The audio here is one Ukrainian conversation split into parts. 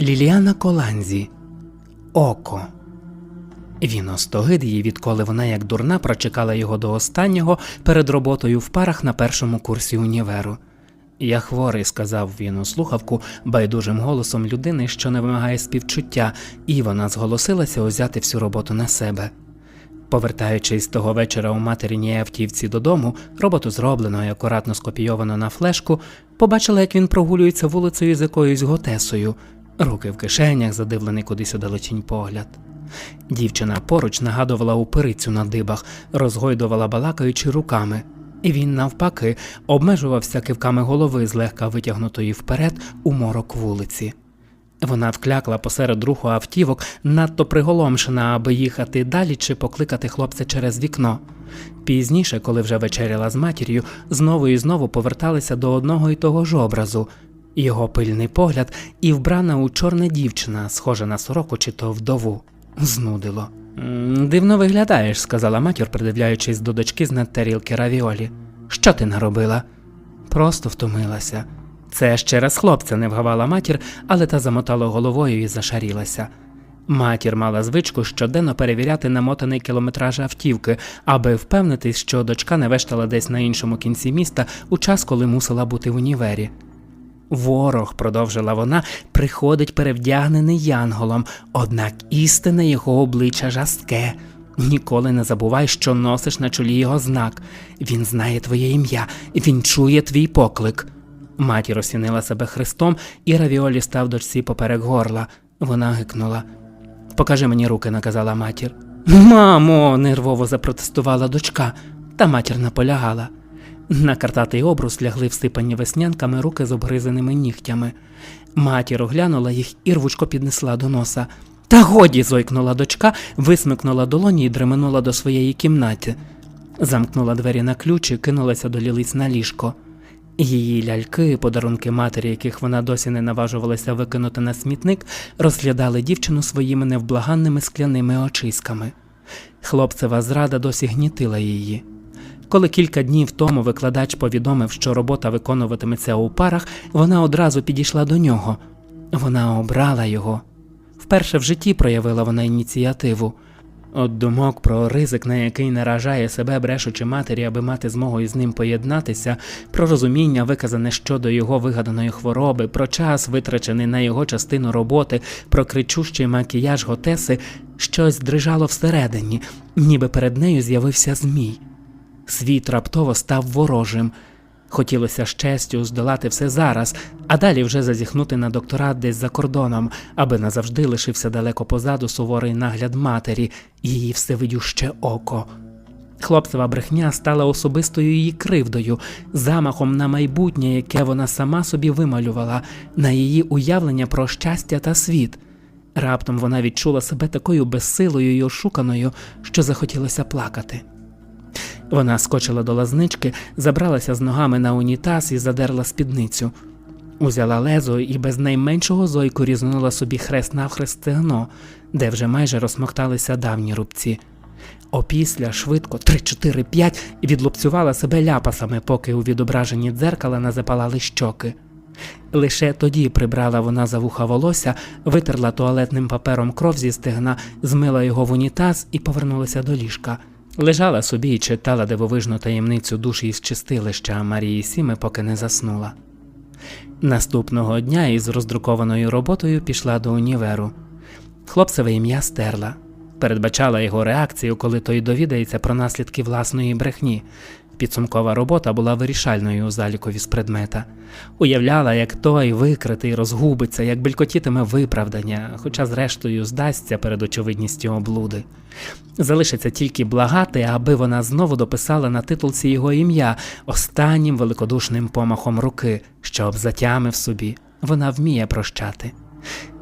Ліліана Коланзі Око. Він остогид її, відколи вона, як дурна, прочекала його до останнього перед роботою в парах на першому курсі універу. Я хворий, сказав він у слухавку байдужим голосом людини, що не вимагає співчуття, і вона зголосилася узяти всю роботу на себе. Повертаючись того вечора у материній автівці додому, роботу зроблено і акуратно скопійовано на флешку, побачила, як він прогулюється вулицею з якоюсь готесою, руки в кишенях, задивлений кудись у далечінь погляд. Дівчина поруч нагадувала упирицю на дибах, розгойдувала балакаючи руками, і він, навпаки, обмежувався кивками голови, злегка витягнутої вперед у морок вулиці. Вона вклякла посеред руху автівок, надто приголомшена, аби їхати далі чи покликати хлопця через вікно. Пізніше, коли вже вечеряла з матір'ю, знову і знову поверталися до одного і того ж образу. Його пильний погляд і вбрана у чорне дівчина, схожа на сороку чи то вдову. Знудило. Дивно виглядаєш, сказала матір, придивляючись до дочки з над тарілки равіолі. Що ти наробила? Просто втомилася. Це ще раз хлопця не вгавала матір, але та замотала головою і зашарілася. Матір мала звичку щоденно перевіряти намотаний кілометраж автівки, аби впевнитись, що дочка не вештала десь на іншому кінці міста у час, коли мусила бути в універі. Ворог, продовжила вона, приходить перевдягнений янголом, однак істинне його обличчя жорстке. Ніколи не забувай, що носиш на чолі його знак. Він знає твоє ім'я, він чує твій поклик. Матір осінила себе хрестом, і Равіолі став дочці поперек горла. Вона гикнула. Покажи мені руки, наказала матір. Мамо, нервово запротестувала дочка, та матір наполягала. На картатий обрус лягли всипані веснянками руки з обгризаними нігтями. Матір оглянула їх і рвучко піднесла до носа. Та годі. зойкнула дочка, висмикнула долоні і дременула до своєї кімнати. Замкнула двері на ключ і кинулася до лілиць на ліжко. Її ляльки, подарунки матері, яких вона досі не наважувалася викинути на смітник, розглядали дівчину своїми невблаганними скляними очиськами. Хлопцева зрада досі гнітила її. Коли кілька днів тому викладач повідомив, що робота виконуватиметься у парах, вона одразу підійшла до нього. Вона обрала його. Вперше в житті проявила вона ініціативу. От думок про ризик, на який наражає себе брешучи матері, аби мати змогу із ним поєднатися, про розуміння, виказане щодо його вигаданої хвороби, про час, витрачений на його частину роботи, про кричущий макіяж готеси, щось дрижало всередині, ніби перед нею з'явився змій. Світ раптово став ворожим. Хотілося з честю здолати все зараз, а далі вже зазіхнути на докторат десь за кордоном, аби назавжди лишився далеко позаду суворий нагляд матері, її всевидюще око. Хлопцева брехня стала особистою її кривдою, замахом на майбутнє, яке вона сама собі вималювала, на її уявлення про щастя та світ. Раптом вона відчула себе такою безсилою й ошуканою, що захотілося плакати. Вона скочила до лазнички, забралася з ногами на унітаз і задерла спідницю. Узяла лезо і без найменшого зойку різнула собі хрест навхрест стегно, де вже майже розмокталися давні рубці. Опісля швидко три, чотири, п'ять відлупцювала себе ляпасами, поки у відображенні дзеркала не запалали щоки. Лише тоді прибрала вона за вуха волосся, витерла туалетним папером кров зі стегна, змила його в унітаз і повернулася до ліжка. Лежала собі і читала дивовижну таємницю душі із чистилища Марії Сіми, поки не заснула. Наступного дня із роздрукованою роботою пішла до універу. Хлопцеве ім'я стерла. Передбачала його реакцію, коли той довідається про наслідки власної брехні. Підсумкова робота була вирішальною у залікові з предмета. Уявляла, як той викритий розгубиться, як белькотітиме виправдання, хоча, зрештою, здасться перед очевидністю облуди. Залишиться тільки благати, аби вона знову дописала на титулці його ім'я останнім великодушним помахом руки, щоб затямив собі. Вона вміє прощати.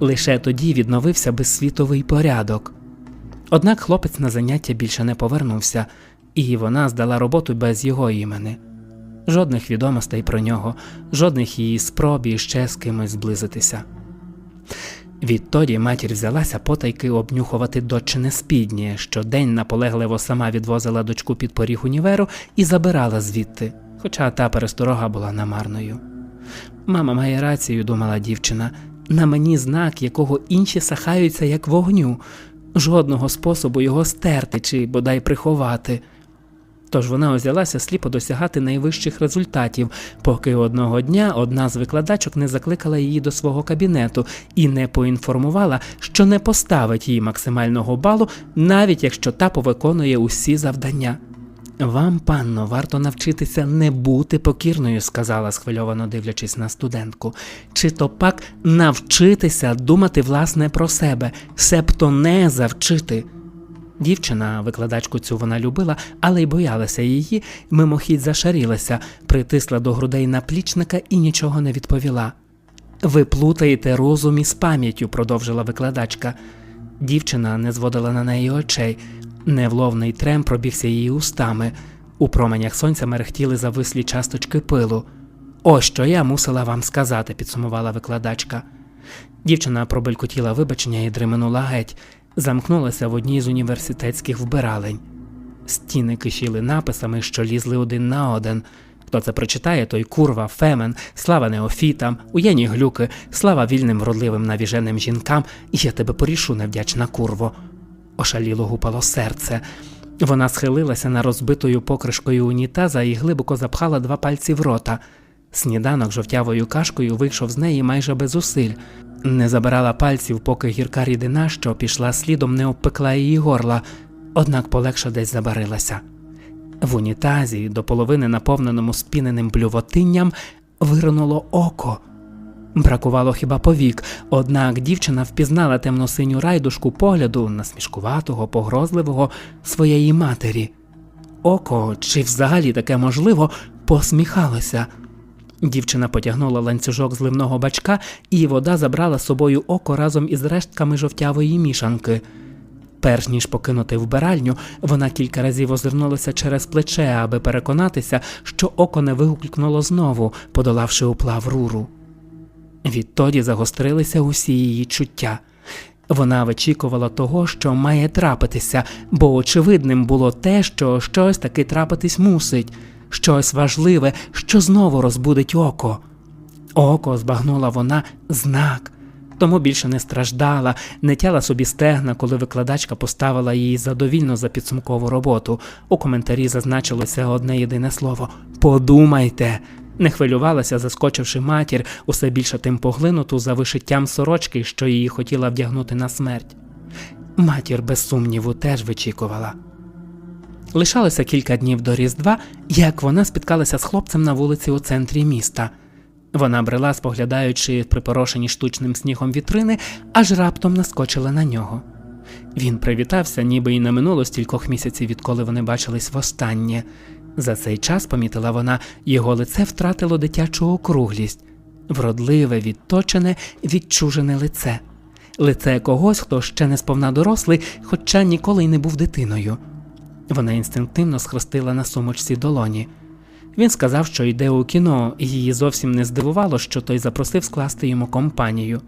Лише тоді відновився безсвітовий порядок. Однак хлопець на заняття більше не повернувся, і вона здала роботу без його імени. Жодних відомостей про нього, жодних її спроб іще з кимось зблизитися. Відтоді матір взялася потайки обнюхувати дочине спідні, щодень наполегливо сама відвозила дочку під поріг універу і забирала звідти, хоча та пересторога була намарною. Мама має рацію, думала дівчина. На мені знак, якого інші сахаються як вогню, жодного способу його стерти чи бодай приховати. Тож вона узялася сліпо досягати найвищих результатів, поки одного дня одна з викладачок не закликала її до свого кабінету і не поінформувала, що не поставить їй максимального балу, навіть якщо та повиконує усі завдання. Вам, панно, варто навчитися не бути покірною, сказала, схвильовано дивлячись на студентку. Чи то пак навчитися думати власне про себе, себто не завчити. Дівчина, викладачку цю вона любила, але й боялася її, мимохідь зашарілася, притисла до грудей наплічника і нічого не відповіла. Ви плутаєте розум із пам'яттю, продовжила викладачка. Дівчина не зводила на неї очей. Невловний трем пробігся її устами. У променях сонця мерехтіли завислі часточки пилу. Ось що я мусила вам сказати, підсумувала викладачка. Дівчина пробелькотіла вибачення і дременула геть, замкнулася в одній з університетських вбиралень. Стіни кишіли написами, що лізли один на один. Хто це прочитає, той курва, фемен, слава неофітам, уєні глюки, слава вільним вродливим навіженим жінкам, і я тебе порішу, невдячна курво. Ошаліло гупало серце. Вона схилилася на розбитою покришкою унітаза і глибоко запхала два пальці в рота. Сніданок жовтявою кашкою вийшов з неї майже без зусиль. Не забирала пальців, поки гірка рідина, що пішла слідом, не обпекла її горла, однак полегше десь забарилася. В унітазі, до половини наповненому спіненим блювотинням, виринуло око. Бракувало хіба повік, однак дівчина впізнала темно-синю райдушку погляду насмішкуватого, погрозливого своєї матері. Око, чи взагалі таке можливо, посміхалося. Дівчина потягнула ланцюжок зливного бачка, і вода забрала собою око разом із рештками жовтявої мішанки. Перш ніж покинути вбиральню, вона кілька разів озирнулася через плече, аби переконатися, що око не вигукнуло знову, подолавши уплав руру. Відтоді загострилися усі її чуття. Вона вичікувала того, що має трапитися, бо очевидним було те, що щось таки трапитись мусить, щось важливе, що знову розбудить око. Око збагнула вона знак, тому більше не страждала, не тяла собі стегна, коли викладачка поставила її задовільно за підсумкову роботу. У коментарі зазначилося одне єдине слово Подумайте. Не хвилювалася, заскочивши матір, усе більше тим поглинуту за вишиттям сорочки, що її хотіла вдягнути на смерть. Матір, без сумніву, теж вичікувала. Лишалося кілька днів до Різдва, як вона спіткалася з хлопцем на вулиці у центрі міста. Вона брела, споглядаючи припорошені штучним снігом вітрини, аж раптом наскочила на нього. Він привітався, ніби й не минуло стількох місяців, відколи вони бачились востаннє. За цей час, помітила вона, його лице втратило дитячу округлість, вродливе, відточене, відчужене лице, лице когось, хто ще не сповна дорослий, хоча ніколи й не був дитиною. Вона інстинктивно схрестила на сумочці долоні. Він сказав, що йде у кіно, і її зовсім не здивувало, що той запросив скласти йому компанію.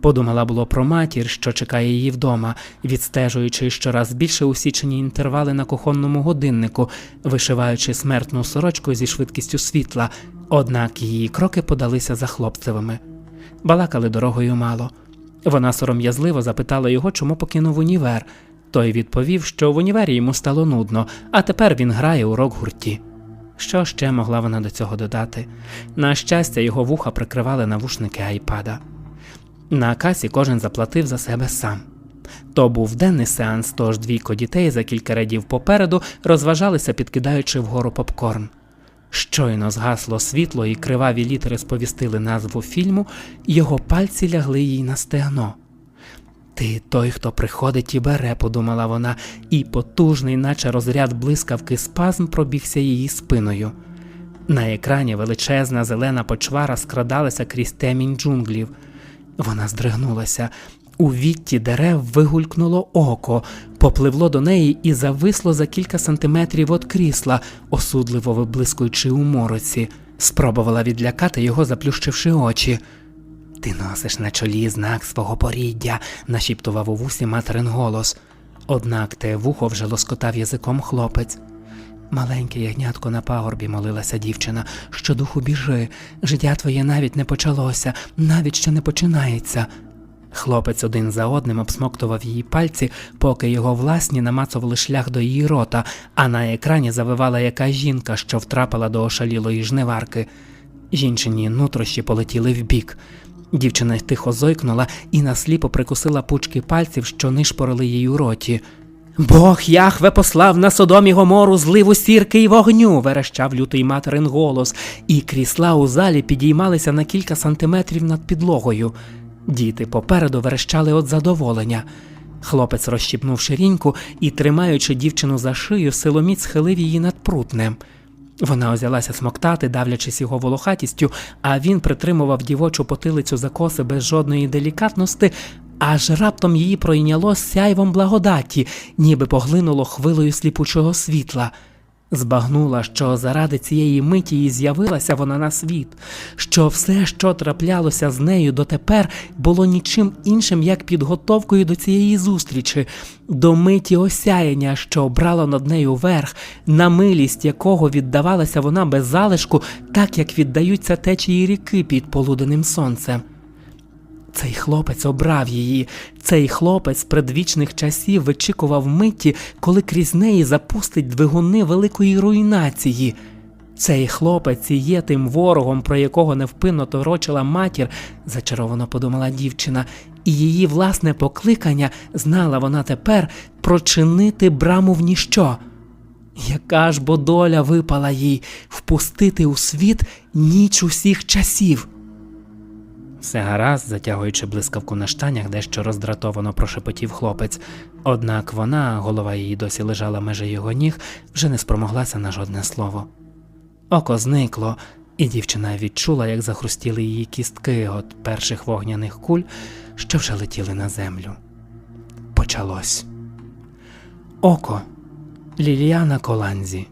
Подумала було про матір, що чекає її вдома, відстежуючи щораз більше усічені інтервали на кухонному годиннику, вишиваючи смертну сорочку зі швидкістю світла, однак її кроки подалися за хлопцевими. Балакали дорогою мало. Вона сором'язливо запитала його, чому покинув універ. Той відповів, що в універі йому стало нудно, а тепер він грає у рок-гурті. Що ще могла вона до цього додати? На щастя, його вуха прикривали навушники айпада. На касі кожен заплатив за себе сам. То був денний сеанс, тож двійко дітей за кілька рядів попереду розважалися, підкидаючи вгору попкорн. Щойно згасло світло і криваві літери сповістили назву фільму, його пальці лягли їй на стегно. Ти той, хто приходить і бере, подумала вона, і потужний, наче розряд блискавки спазм пробігся її спиною. На екрані величезна зелена почвара скрадалася крізь темінь джунглів. Вона здригнулася. У вітті дерев вигулькнуло око, попливло до неї і зависло за кілька сантиметрів від крісла, осудливо виблискуючи у мороці. Спробувала відлякати його, заплющивши очі. Ти носиш на чолі знак свого поріддя, нашіптував у вусі материн голос. Однак те вухо вже лоскотав язиком хлопець. Маленьке ягнятко на пагорбі молилася дівчина. Щодуху біжи, життя твоє навіть не почалося, навіть ще не починається. Хлопець один за одним обсмоктував її пальці, поки його власні намацували шлях до її рота, а на екрані завивала яка жінка, що втрапила до ошалілої жниварки. Жінчині нутрощі полетіли вбік. Дівчина тихо зойкнула і насліпо прикусила пучки пальців, що нишпорили їй у роті. Бог Яхве послав на Содомі Гомору зливу сірки й вогню, верещав лютий материн голос, і крісла у залі підіймалися на кілька сантиметрів над підлогою. Діти попереду верещали від задоволення. Хлопець розщіпнув ширіньку і, тримаючи дівчину за шию, силоміць схилив її над прутнем. Вона озялася смоктати, давлячись його волохатістю, а він притримував дівочу потилицю за коси без жодної делікатності, аж раптом її пройняло сяйвом благодаті, ніби поглинуло хвилою сліпучого світла. Збагнула, що заради цієї миті і з'явилася вона на світ, що все, що траплялося з нею дотепер, було нічим іншим, як підготовкою до цієї зустрічі, до миті осяяння, що брало над нею верх, на милість якого віддавалася вона без залишку, так як віддаються течії ріки під полуденним сонцем. Цей хлопець обрав її. Цей хлопець предвічних часів вичікував миті, коли крізь неї запустить двигуни великої руйнації. Цей хлопець і є тим ворогом, про якого невпинно торочила матір, зачаровано подумала дівчина, і її власне покликання знала вона тепер прочинити браму в ніщо. Яка ж бо доля випала їй впустити у світ ніч усіх часів? Все гаразд, затягуючи блискавку на штанях, дещо роздратовано прошепотів хлопець. Однак вона, голова її досі лежала межі його ніг, вже не спромоглася на жодне слово. Око зникло, і дівчина відчула, як захрустіли її кістки від перших вогняних куль, що вже летіли на землю. Почалось. Око Ліліана Коланзі.